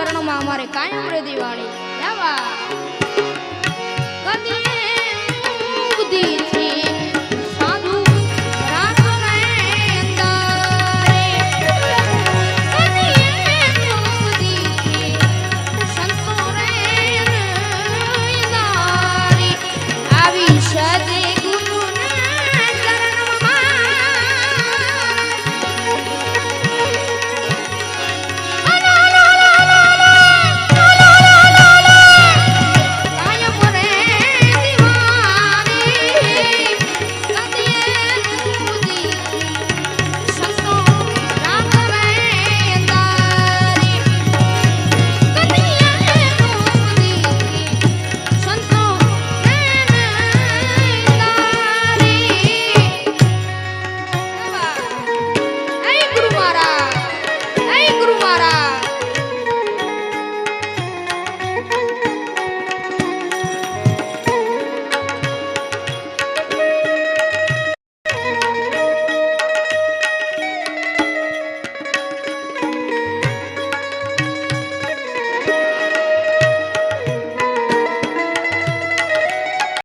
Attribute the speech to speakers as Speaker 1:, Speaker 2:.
Speaker 1: ચરણોમાં અમારે કાયમ રે દિવાળી